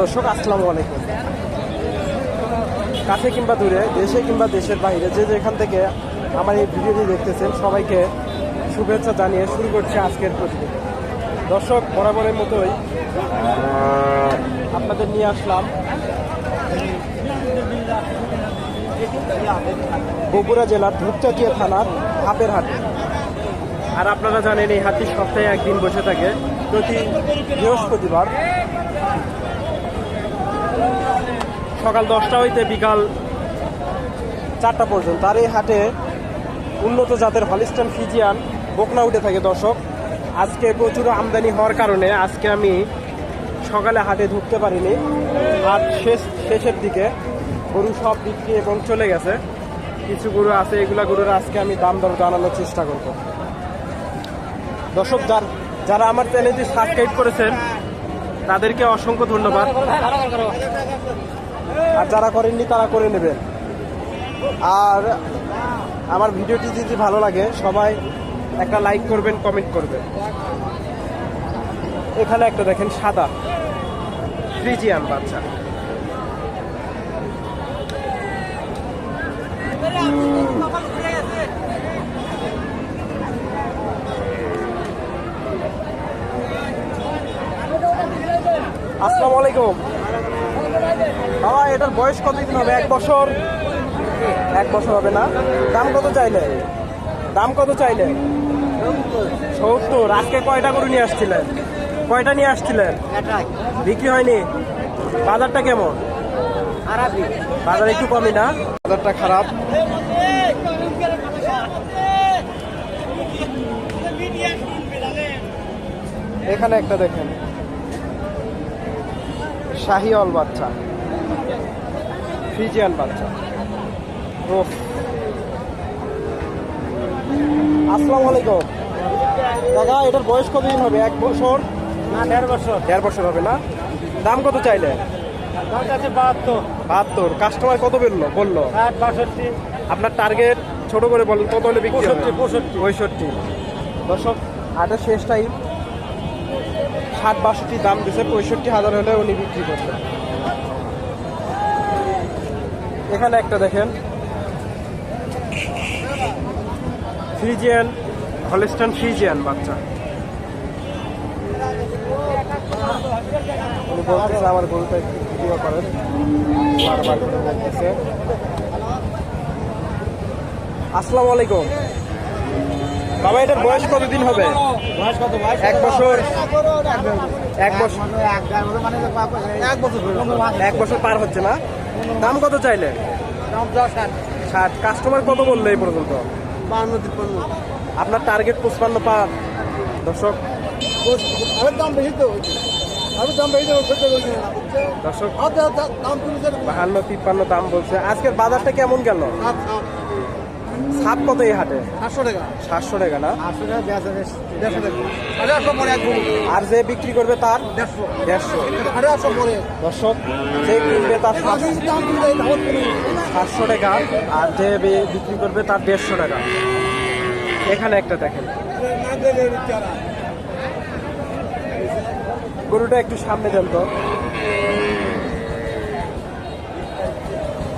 দর্শক, আসসালামু আলাইকুম। কাছে কিংবা দূরে, দেশে কিংবা দেশের বাইরে, যে যেখান থেকে আমার এই ভিডিওটি দেখতেছেন, সবাইকে শুভেচ্ছা জানিয়ে শুরু করছে আজকের প্রতিদিন দর্শক, বরাবরের মতোই আপনাদের নিয়ে আসলাম বগুড়া জেলার ধূপচাচিয়া থানার হাপের হাটে। আর আপনারা জানেন, এই হাটটি সপ্তাহে একদিন বসে থাকে। প্রতি বৃহস্পতিবার সকাল দশটা হইতে বিকাল চারটা পর্যন্ত। আর এই হাটে উন্নত জাতের হলিস্টান ফিজিয়ান বকনা উঠে থাকে দর্শক। আজকে প্রচুর আমদানি হওয়ার কারণে আজকে আমি সকালে হাটে ঢুকতে পারিনি। হাট শেষ শেষের দিকে গরু সব বিক্রি এবং চলে গেছে। কিছু গরু আছে, এগুলা গরুর আজকে আমি দাম দর জানানোর চেষ্টা করব। দর্শক, যারা আমার চ্যানেলটি সাবস্ক্রাইব করেছেন তাদেরকে অসংখ্য ধন্যবাদ। আর যারা করেননি, তারা করে নেবেন। আর আমার ভিডিওটি যদি ভালো লাগে, সবাই একটা লাইক করবেন, কমেন্ট করবেন। এখানে একটা দেখেন, সাদা। ফ্রিজিয়ান বাচ্চা। আসসালামু আলাইকুম। বাবা, এটার বয়স কতদিন হবে? এক বছর? এক বছর হবে না। দাম কত চাইলে? দাম কত চাইলে? সত্তর। আজকে কয়টা করে নিয়ে আসছিলেন? কয়টা নিয়ে আসছিলেন? বিক্রি হয়নি? বাজারটা কেমন? বাজার একটু কমই না? বাজারটা খারাপ। এখানে একটা দেখেন। শাহিওয়াল বাচ্চা। ফ্রিজিয়ান বাচ্চা। ওফ আসসালামু আলাইকুম। দাদা এটার বয়স কতদিন হবে? এক বছর? না দেড় বছর। দেড় বছর হবে না? দাম কত চাইলে? বাহাত্তর। বাহাত্তর। কাস্টমার কত বলল? বলল। ষাট বাষট্টি। আপনার টার্গেট ছোট করে বলেন কত হলে বিক্রি পঁয়ষট্টি। পঁয়ষট্টি। দর্শক আটের শেষ টাইম। ষাট বাষট্টি দাম দিছে, পঁয়ষট্টি হাজার হলে উনি বিক্রি করবেন এখানে একটা দেখেন। ফ্রিজিয়ান হলিস্টান ফ্রিজিয়ান বাচ্চা। উনি বলতেছে আমার গরুটা ভিডিও করেন। বারবার করে বলতেছে। আসসালামু আলাইকুম। বাবা এটার বয়স কতদিন হবে? বয়স কত বয়স এক বছর এক বছর এক বছর পার হচ্ছে না? দাম কত চাইলে ষাট। কাস্টমার কত বলল এই পর্যন্ত? আপনার টার্গেট পঁচপান্ন পার। দর্শক দাম বেশি তো দর্শক বাহান্ন তিপ্পান্ন দাম বলছে। আজকের বাজারটা কেমন গেল? সাত কত এই হাটে? সাতশো টাকা। সাতশো টাকা না? আর যে বিক্রি করবে তার? দেড়শো। দর্শক যে কিনবে তার সাতশো টাকা আর যে বে- বিক্রি করবে তার দেড়শো টাকা। এখানে একটা দেখেন। গরুটা একটু সামনে দেন তো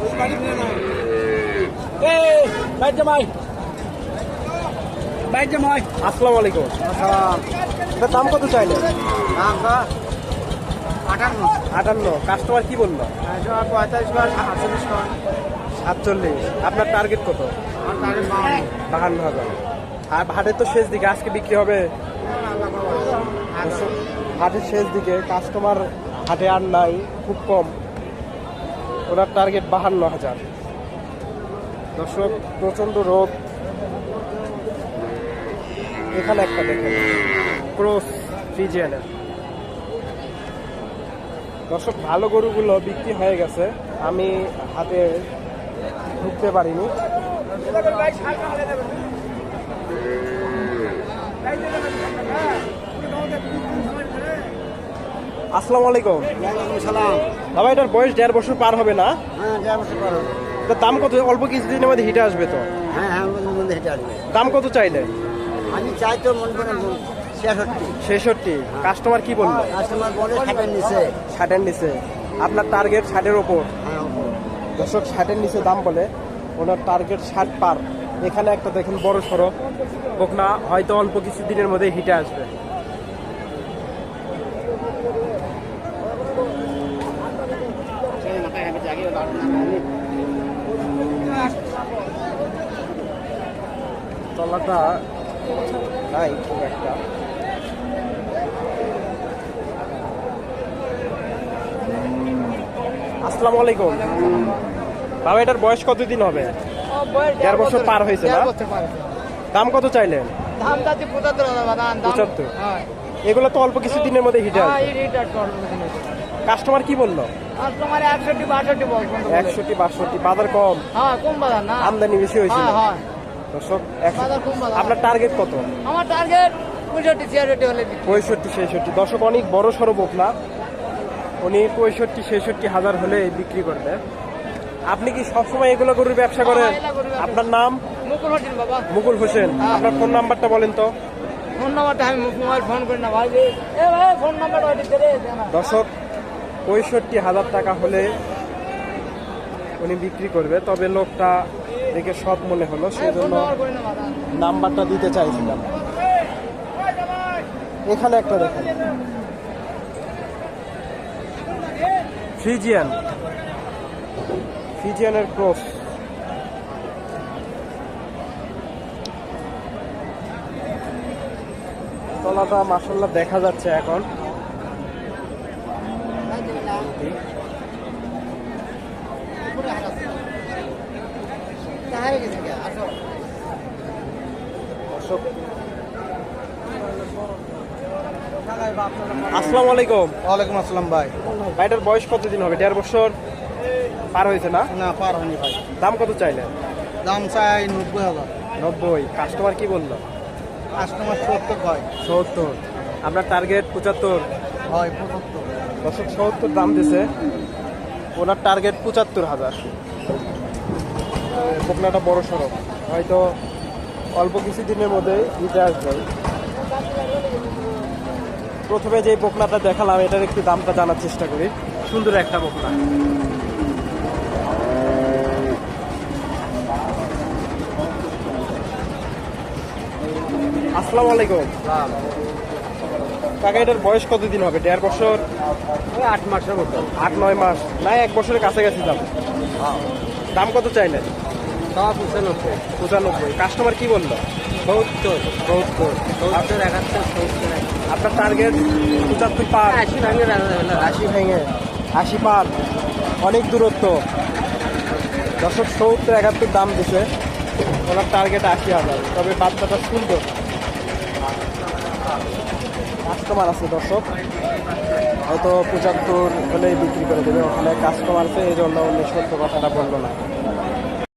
ওই বাড়ি নিয়ে নাও এই বাইর জামাই। বাইর জামাই। আসসালামু আলাইকুম। এটার দাম কত চাইলে? আটান্ন। আটান্ন। কাস্টমার কি বলল? পঁয়তাল্লিশ আটচল্লিশ সাতচল্লিশ আপনার টার্গেট কত? বাহান্ন। হাজার। আর হাটের তো শেষ দিকে আজকে বিক্রি হবে? হাটের শেষ দিকে কাস্টমার হাটে আর নাই খুব কম। ওনার টার্গেট বাহান্ন হাজার। দর্শক প্রচণ্ড রোদ। এখানে একটা দেখেন ক্রস ফ্রিজিয়ানের দর্শক ভালো গরুগুলো বিক্রি হয়ে গেছে। আমি হাতে ঢুকতে পারিনি। আসসালামু আলাইকুম। সালাম বাবা এটার বয়স দেড় বছর পার হবে না? হ্যাঁ দেড় বছর পর হবে। এটার দাম কত? অল্প কিছুদিনের মধ্যে হিটে আসবে তো। হ্যাঁ হ্যাঁ ওর মধ্যে হেঁটে আসবে। দাম কত চাইলে? আমি চাই তো মন করে ছেষট্টি। ছেষট্টি। কাস্টমার কি বলল? কাস্টমার বলে ষাটের নিচে। ষাটের নিচে। আপনার টার্গেট ষাটের ওপর দর্শক ষাটের নিচে দাম বলে ওনার টার্গেট ষাট পার। এখানে একটা দেখেন বড় সড়ো বকনা হয়তো অল্প কিছু দিনের মধ্যে হিটে আসবে। তলাটা নাই খুব একটা। আসসালামু আলাইকুম। বাবা এটার বয়স কতদিন হবে? দেড় বছর পার হয়েছে না? দাম কত চাইলেন? দাম পঁচাত্তর। পঁচাত্তর? এগুলো তো অল্প কিছু দিনের মধ্যে হিটে হ্যাঁ। কাস্টমার কি বলল? কাস্টমার একষট্টি বাষট্টি। একষট্টি বাজার কম? হ্যাঁ কম বাজার না। আমদানি বেশি হয়েছিল। হ্যাঁ হ্যাঁ। দর্শক আপনার টার্গেট কত? আমার টার্গেট পঁয়ষট্টি ছিয়াষট্টি হলে পঁয়ষট্টি ছেষট্টি। দর্শক অনেক বড় সড়ো বোকনা উনি পঁয়ষট্টি ছেষট্টি হাজার হলে বিক্রি করবে আপনি কি সবসময় এগুলো গরুর ব্যবসা করেন। আপনার নাম? মুকুল হোটেল বাবা। মুকুল হোসেন। হ্যাঁ। আপনার ফোন নাম্বারটা বলেন তো। ফোন নাম্বারটা আমি মোবাইল ফোন করি না ভাই। যে, এ ভাই ফোন নাম্বারটা ওইটা দে রে, দে না। দর্শক পঁয়ষট্টি হাজার টাকা হলে উনি বিক্রি করবে। তবে লোকটা দেখে সব মনে হলো সেই জন্য। নাম্বারটা দিতে চাইছিলাম। এখানে একটা দেখেন। ফ্রিজিয়ান ফ্রিজিয়ানের ক্রস। তলাটা মাসাল্লাহ দেখা যাচ্ছে এখন তাহারে গেছে কে? আসো। দর্শক আসসালামু আলাইকুম। ওয়ালাইকুম আসসালাম ভাই। ভাইটার বয়স কতদিন হবে? দেড় বছর পার হয়েছে না? না পার হয়নি ভাই। দাম কত চাইলেন? দাম চাই নব্বই হাজার। নব্বই। কাস্টমার কি বলল? কাস্টমার সত্তর ভাই। সত্তর। আপনার টার্গেট পঁচাত্তর? হয় পঁচাত্তর। দশক সত্তর দাম দিছে। ওনার টার্গেট পঁচাত্তর হাজার। বকনাটা বড় সড়ক। হয়তো অল্প কিছু দিনের মধ্যে দিতে আসবে। প্রথমে যে বকনাটা দেখালাম এটার একটু দামটা জানার চেষ্টা করি। সুন্দর একটা বকনা আসসালামু আলাইকুম। কাকা এটার বয়স কতদিন হবে? দেড় বছর? ওই আট মাসের মতো। আট নয় মাস। না এক বছরের কাছাকাছি দাম দাম কত চাইলেন? দাম পঁচানব্বই। পঁচানব্বই। কাস্টমার কি বলল? সত্তর সত্তর সত্তর একাত্তর সত্তর আপনার টার্গেট পঁচাত্তর পার। আশি ভাঙে আশি ভেঙে। আশি পার। অনেক দূরত্ব। দশক সত্তর একাত্তর দাম দিছে। ওনার টার্গেট আশি হাজার। তবে বাচ্চাটা সুন্দর কাস্টমার আছে দর্শক। হয়তো পঁচাত্তর হলেই বিক্রি করে দেবে। ওখানে কাস্টমার আছে, এই জন্য অন্য সত্য কথাটা বলব না।